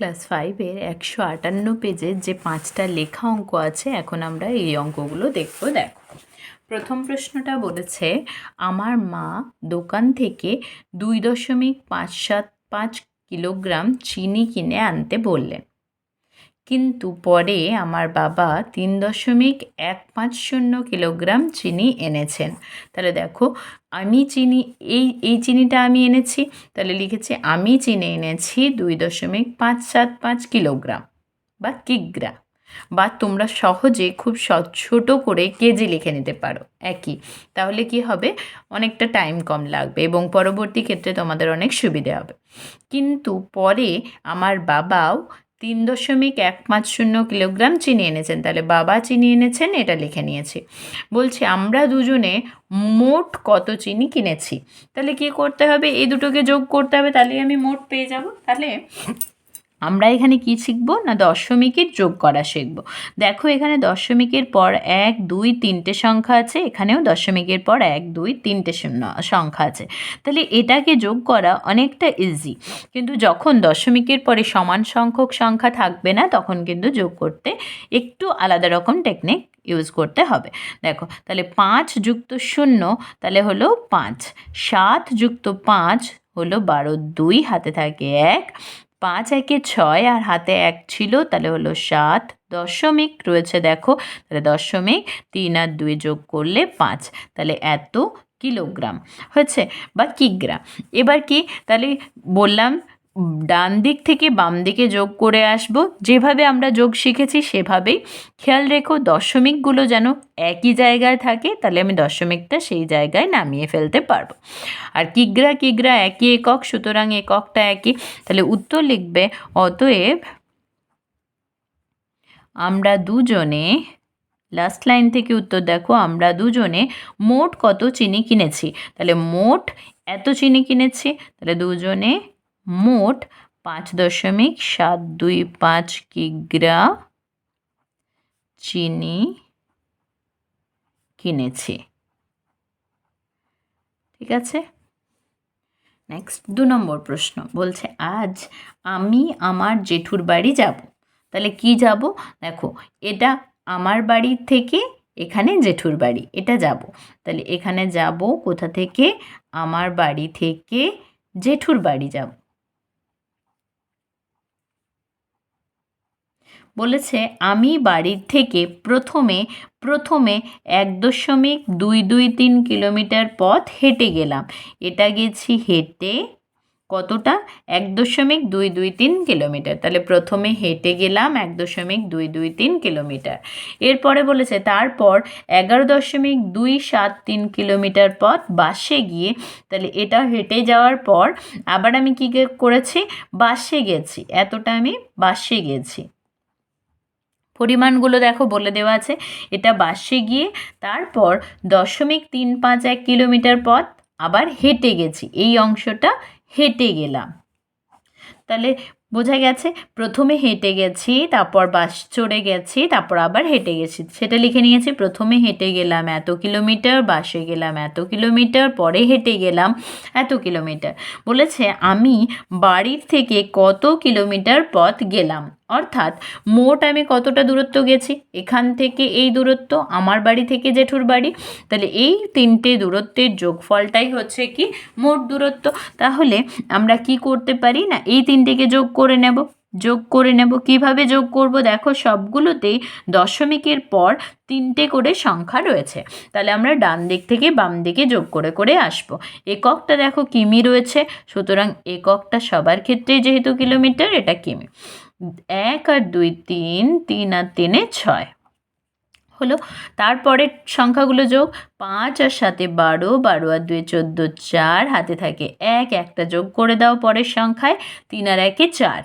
Class ফাইভের একশো আটান্ন পেজের যে পাঁচটা লেখা অঙ্ক আছে, এখন আমরা এই অঙ্কগুলো দেখব। দেখো, প্রথম প্রশ্নটা বলেছে, আমার মা দোকান থেকে দুই দশমিক পাঁচ সাত পাঁচ কিলোগ্রাম চিনি কিনে আনতে বললেন। কিন্তু পরে আমার বাবা তিন দশমিক এক পাঁচ শূন্য কিলোগ্রাম চিনি এনেছেন। তাহলে দেখো, আমি চিনি, এই এই চিনিটা আমি এনেছি, তাহলে লিখেছি, আমি চিনি এনেছি দুই দশমিক পাঁচ সাত পাঁচ কিলোগ্রাম বা কিগ্রা বা তোমরা সহজে খুব ছোট করে কেজি লিখে নিতে পারো, একই। তাহলে কি হবে? অনেকটা টাইম কম লাগবে এবং পরবর্তী ক্ষেত্রে তোমাদের অনেক সুবিধে হবে। কিন্তু পরে আমার বাবাও তিন দশমিক এক পাঁচ শূন্য কিলোগ্রাম চিনি এনেছেন। তাহলে বাবা চিনি এনেছেন, এটা লিখে নিয়েছি। বলছি, আমরা দুজনে মোট কত চিনি কিনেছি? তাহলে কি করতে হবে? এই দুটোকে যোগ করতে হবে তাহলে আমি মোট পেয়ে যাব। তাহলে আমরা এখানে কি শিখব? না দশমিকের যোগ করা শিখব? দেখো এখানে দশমিকের পর এক, দুই, তিনটে সংখ্যা আছে। এখানেও দশমিকের পর এক, দুই, তিনটে শূন্য সংখ্যা আছে। তাহলে এটাকে যোগ করা অনেকটা ইজি কিন্তু যখন দশমিকের পরে সমান সংখ্যক সংখ্যা থাকবে না, তখন কিন্তু যোগ করতে একটু আলাদা রকম টেকনিক ইউজ করতে হবে। দেখো, তাহলে পাঁচ যুক্ত শূন্য তাহলে হলো পাঁচ। সাত যুক্ত পাঁচ হলো বারো। দুই, হাতে থাকে এক। পাঁচ একে ছয় আর হাতে এক ছিল, তাহলে হলো সাত দশমিক রয়েছে দেখো। তাহলে দশমিক তিন আর দুই যোগ করলে পাঁচ, তাহলে এত কিলোগ্রাম। হয়েছে? বা কিগ্রাম। এবার কি? তাহলে বললাম ডান দিক থেকে বাম দিকে যোগ করে আসব। যেভাবে আমরা যোগ শিখেছি সেভাবেই। খেয়াল রেখো, দশমিকগুলো যেন একই জায়গায় থাকে, তাহলে আমি দশমিকটা সেই জায়গায় নামিয়ে ফেলতে পারব। আর কিগ্রা কিগ্রা একই একক, সুতরাং এককটা একই। তাহলে উত্তর লিখবে, অতএব আমরা দুজনে লাস্ট লাইন থেকে উত্তর দেখো, আমরা দুজনে মোট কত চিনি কিনেছি? তাহলে মোট এত চিনি কিনেছি, তাহলে দুজনে মোট পাঁচ দশমিক সাত দুই পাঁচ কিগ্রা চিনি কিনেছি। ঠিক আছে? নেক্সট দু নম্বর প্রশ্ন বলছে, আজ আমি আমার জেঠুর বাড়ি যাব। তাহলে কি যাব? দেখো, এটা আমার বাড়ি থেকে এখানে জেঠুর বাড়ি, এটা যাব। তাহলে এখানে যাব, কোথা থেকে? আমার বাড়ি থেকে জেঠুর বাড়ি যাব। বলেছে, আমি বাড়ির থেকে প্রথমে প্রথমে এক দশমিক দুই দুই তিন কিলোমিটার পথ হেঁটে গেলাম। এটা গেছি হেঁটে কতটা? এক দশমিক দুই দুই তিন কিলোমিটার। তাহলে প্রথমে হেঁটে গেলাম এক দশমিক দুই দুই তিন কিলোমিটার। এরপরে বলেছে, তারপর এগারো দশমিক দুই সাত তিন কিলোমিটার পথ বাসে গিয়ে, তাহলে এটা হেঁটে যাওয়ার পর আবার আমি কী করেছি? বাসে গেছি। এতটা আমি বাসে গেছি। পরিমাণগুলো দেখো বলে দেওয়া আছে। এটা বাসে গিয়ে তারপর দশমিক তিন পাঁচ এক কিলোমিটার পথ আবার হেঁটে গেছি। এই অংশটা হেঁটে গেলাম। তাহলে বোঝা গেছে, প্রথমে হেঁটে গেছি, তারপর বাস চড়ে গেছি, তারপর আবার হেঁটে গেছি। সেটা লিখে নিয়েছি, প্রথমে হেঁটে গেলাম এত কিলোমিটার, বাসে গেলাম এত কিলোমিটার, পরে হেঁটে গেলাম এত কিলোমিটার। বলেছে, আমি বাড়ির থেকে কত কিলোমিটার পথ গেলাম? অর্থাৎ মোট আমি কতটা দূরত্ব গেছি? এখান থেকে এই দূরত্ব, আমার বাড়ি থেকে জেঠুর বাড়ি। তাহলে এই তিনটে দূরত্বের যোগফলটাই হচ্ছে কি? মোট দূরত্ব। তাহলে আমরা কি করতে পারি না? এই তিনটেকে যোগ করে নেব। যোগ করে নেব। কীভাবে যোগ করব? দেখো, সবগুলোতেই দশমিকের পর তিনটে করে সংখ্যা রয়েছে। তাহলে আমরা ডান দিক থেকে বাম দিকে যোগ করে করে আসব। এককটা দেখো কিমি রয়েছে। সুতরাং এককটা সবার ক্ষেত্রেই যেহেতু কিলোমিটার, এটা কিমি। এক আর দুই তিন তিন আর তিনে ছয়। হলো, তারপরে সংখ্যাগুলো যোগ, পাঁচ আর সাথে বারো বারো আর দুই চোদ্দ, চার, হাতে থাকে এক, একটা যোগ করে দাও পরের সংখ্যায়, তিন আর একে চার।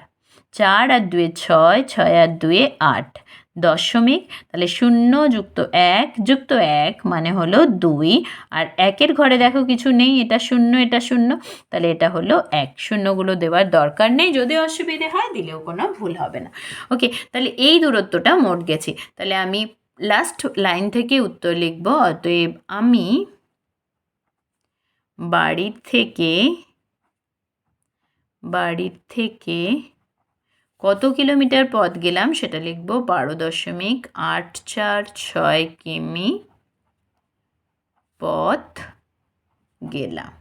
চার আর দুয়ে ছয় ছয় আর দুয়ে আট। দশমিক, তাহলে শূন্য যুক্ত এক যুক্ত এক মানে হলো দুই। আর একের ঘরে দেখো কিছু নেই, এটা শূন্য এটা শূন্য, তাহলে এটা হলো এক। শূন্যগুলো দেওয়ার দরকার নেই, যদি অসুবিধে হয় দিলেও কোনো ভুল হবে না। ওকে, তাহলে এই দূরত্বটা মোট গেছি। তাহলে আমি লাস্ট লাইন থেকে উত্তর লিখব, অতএব আমি বাড়ির থেকে বাড়ির থেকে কত কিলোমিটার পথ গেলাম সেটা লিখব বারো দশমিক আট চার ছয় কিমি পথ গেলাম।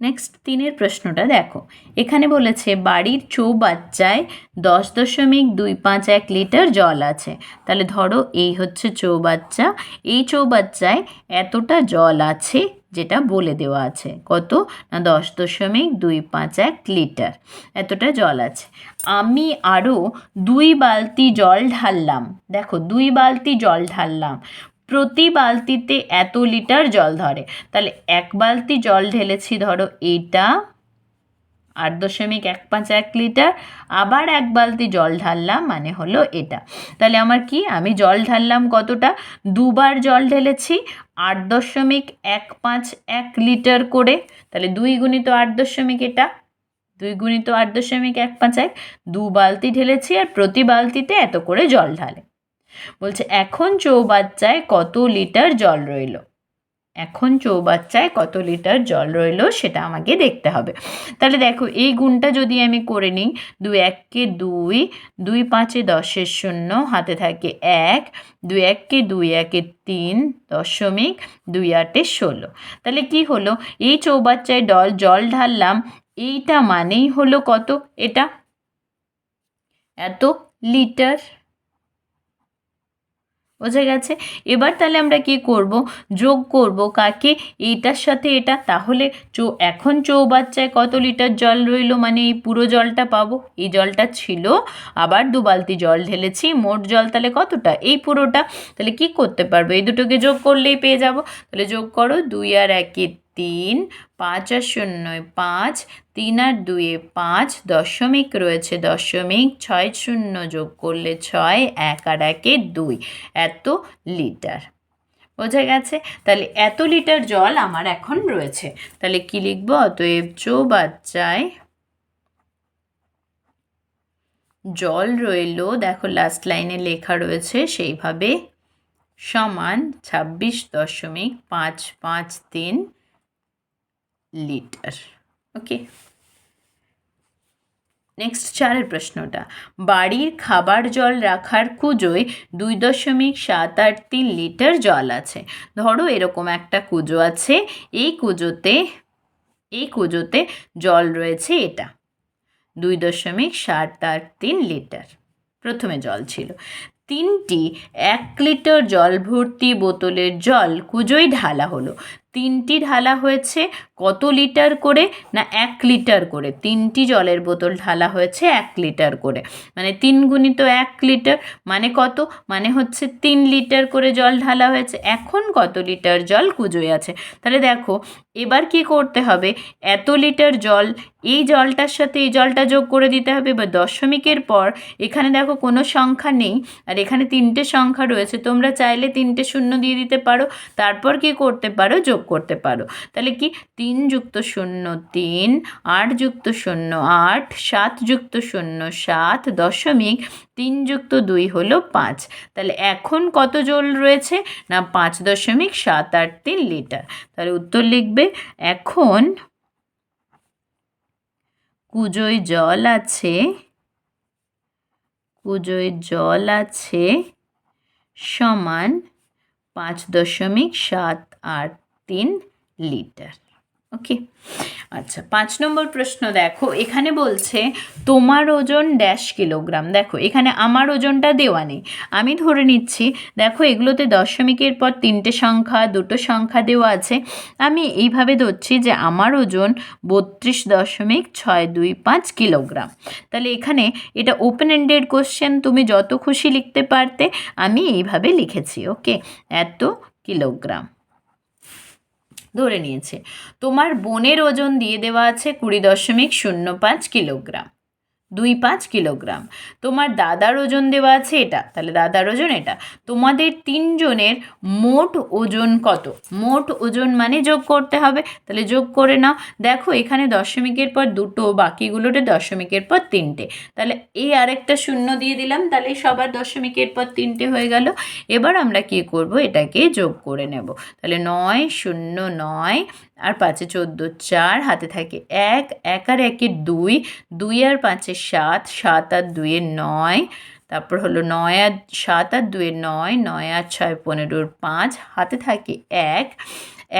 নেক্সট তিনের প্রশ্নটা দেখো। এখানে বলেছে, বাড়ির চৌবাচ্চায় দশ দশমিক দুই পাঁচ এক লিটার জল আছে। তাহলে ধরো এই হচ্ছে চৌবাচ্চা। এই চৌবাচ্চায় এতটা জল আছে যেটা বলে দেওয়া আছে। কত? না, দশ দশমিক দুই পাঁচ এক লিটার। এতটা জল আছে। আমি আরও দুই বালতি জল ঢাললাম। দেখো, দুই বালতি জল ঢাললাম। প্রতি বালতিতে এত লিটার জল ধরে। তাহলে এক বালতি জল ঢেলেছি ধরো এটা আট দশমিক এক পাঁচ এক লিটার, আবার এক বালতি জল ঢাললাম মানে হলো এটা। তাহলে আমার কি, আমি জল ঢাললাম কতটা? দুবার জল ঢেলেছি, আট দশমিক এক পাঁচ এক লিটার করে। তাহলে দুই গুণিত আট দশমিক এটা, দুই গুণিত আট দশমিক এক পাঁচ এক, দু বালতি ঢেলেছি আর প্রতি বালতিতে এত করে জল ঢালে। বলছে, এখন চৌবাচ্চায় কত লিটার জল রইল? এখন চৌবাচ্চায় কত লিটার জল রইল সেটা আমাকে দেখতে হবে। তাহলে দেখো, এই গুণটা যদি আমি করে নিই, দুই এককে দুই দুই পাঁচে দশের শূন্য, হাতে থাকে এক, দুই এককে দুই একে তিন দশমিক দুই আটে ষোলো। তাহলে কি হলো? এই চৌবাচ্চায় ডল, জল ঢাললাম, এইটা মানেই হলো কত? এটা? এত লিটার। বোঝা গেছে? এবার তাহলে আমরা কি করব? যোগ করব কাকে? এইটার সাথে এটা। তাহলে চো, এখন চৌবাচ্চায় কত লিটার জল রইল? মানে এই পুরো জলটা পাবো। এই জলটা ছিল। আবার দু বালতি জল ঢেলেছি। মোট জল তাহলে কতটা? এই পুরোটা। তাহলে কি করতে পারব? এই দুটোকে যোগ করলেই পেয়ে যাব। তাহলে যোগ করো। দুই আর একে তিন, পাঁচ আর শূন্যয় পাঁচ, তিন আর দুয়ে পাঁচ, দশমিক রয়েছে দশমিক ছয় শূন্য যোগ করলে ছয়, এক আর একে দুই। এত লিটার। বোঝা গেছে? তাহলে এত লিটার জল আমার এখন রয়েছে। তাহলে কি লিখব? অতএব চৌবাচ্চায় জল রইল, দেখো লাস্ট লাইনে লেখা রয়েছে, সেইভাবে সমান ছাব্বিশ দশমিক পাঁচ পাঁচ তিন লিটার, ওকে? নেক্সট চারের প্রশ্নটা, বাড়ির খাবার জল রাখার কুজোয় দুই দশমিক সাত আট তিন লিটার জল আছে। ধরো এরকম একটা কুজো আছে, এই কুজোতে এই কুজোতে জল রয়েছে এটা। দুই দশমিক সাত আট তিন লিটার, প্রথমে জল ছিল। তিনটি এক লিটার জল ভর্তি বোতলের জল কুজোয় ঢালা হলো। তিনটি ঢালা হয়েছে, কত লিটার করে? না, এক লিটার করে। তিনটি জলের বোতল ঢালা হয়েছে, এক লিটার করে। মানে তিন গুণিত এক লিটার মানে কত? মানে হচ্ছে তিন লিটার করে জল ঢালা হয়েছে। এখন কত লিটার জল কুজোয় আছে? তাহলে দেখো, এবার কি করতে হবে? এত লিটার জল, এই জলটার সাথে এই জলটা যোগ করে দিতে হবে। এবার দশমিকের পর এখানে দেখো কোনো সংখ্যা নেই। আর এখানে তিনটে সংখ্যা রয়েছে। তোমরা চাইলে তিনটে শূন্য দিয়ে দিতে পারো। তারপর কি করতে পারো? যোগ করতে পারো। তাহলে কি? তিন যুক্ত শূন্য তিন, আট যুক্ত শূন্য আট, সাত যুক্ত শূন্য সাত দশমিক তিন যুক্ত দুই হলো পাঁচ। তাহলে এখন কত জল রয়েছে? না, পাঁচ দশমিক সাত আট তিন লিটার। তাহলে উত্তর লিখবে, এখন কুজোয় জল আছে, কুজোয় জল আছে সমান পাঁচ দশমিক সাত আট তিন লিটার। ওকে? আচ্ছা পাঁচ নম্বর প্রশ্ন দেখো, এখানে বলছে, তোমার ওজন ড্যাশ কিলোগ্রাম। দেখো, এখানে আমার ওজনটা দেওয়া নেই। আমি ধরে নিচ্ছি, দেখো, এগুলোতে দশমিকের পর তিনটে সংখ্যা, দুটো সংখ্যা দেওয়া আছে। আমি এইভাবে ধরছি যে আমার ওজন বত্রিশ দশমিক ছয় দুই পাঁচ কিলোগ্রাম। তাহলে এখানে এটা ওপেন এন্ডেড কোশ্চেন তুমি যত খুশি লিখতে পারতে, আমি এইভাবে লিখেছি, ওকে? এত কিলোগ্রাম। ধরে নিয়েছে। তোমার বোনের ওজন দিয়ে দেওয়া আছে কুড়ি দশমিক শূন্য পাঁচ কিলোগ্রাম। দুই পাঁচ কিলোগ্রাম। তোমার দাদার ওজন দেওয়া আছে এটা, তাহলে দাদার ওজন এটা। তোমাদের তিনজনের মোট ওজন কত? মোট ওজন মানে যোগ করতে হবে, তাহলে যোগ করে নাও। দেখো, এখানে দশমিকের পর দুটো, বাকিগুলোতে দশমিকের পর তিনটে। তাহলে এই আরেকটা শূন্য দিয়ে দিলাম, তাহলে সবার দশমিকের পর তিনটে হয়ে গেল। এবার আমরা কি করব? এটাকে যোগ করে নেব। তাহলে নয়, শূন্য নয় আর পাঁচে চোদ্দ চার হাতে থাকে এক এক আর একে দুই দুই আর পাঁচে সাত সাত আর দুয়ে নয়, তারপর হলো নয় আর, সাত আর দুয়ে নয় নয় আর ছয় পনেরোর পাঁচ, হাতে থাকে এক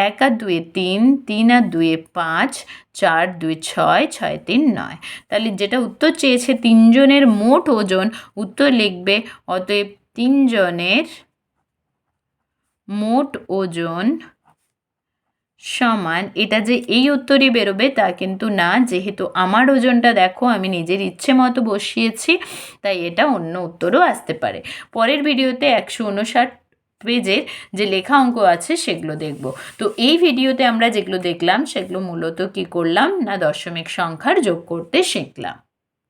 এক আর দুয়ে তিন তিন আর দুয়ে পাঁচ, চার, দুই ছয় ছয় তিন নয়। তাহলে যেটা উত্তর চেয়েছে তিনজনের মোট ওজন, উত্তর লিখবে অতএব তিনজনের মোট ওজন সমান, এটা যে এই উত্তরই বেরোবে তা কিন্তু না। যেহেতু আমার ওজনটা দেখো, আমি নিজের ইচ্ছে মতো বসিয়েছি, তাই এটা অন্য উত্তরও আসতে পারে। পরের ভিডিওতে একশো উনষাট পেজের যে লেখা অঙ্ক আছে, সেগুলো দেখব। তো এই ভিডিওতে আমরা যেগুলো দেখলাম, সেগুলো মূলত কি করলাম না দশমিক সংখ্যার যোগ করতে শিখলাম।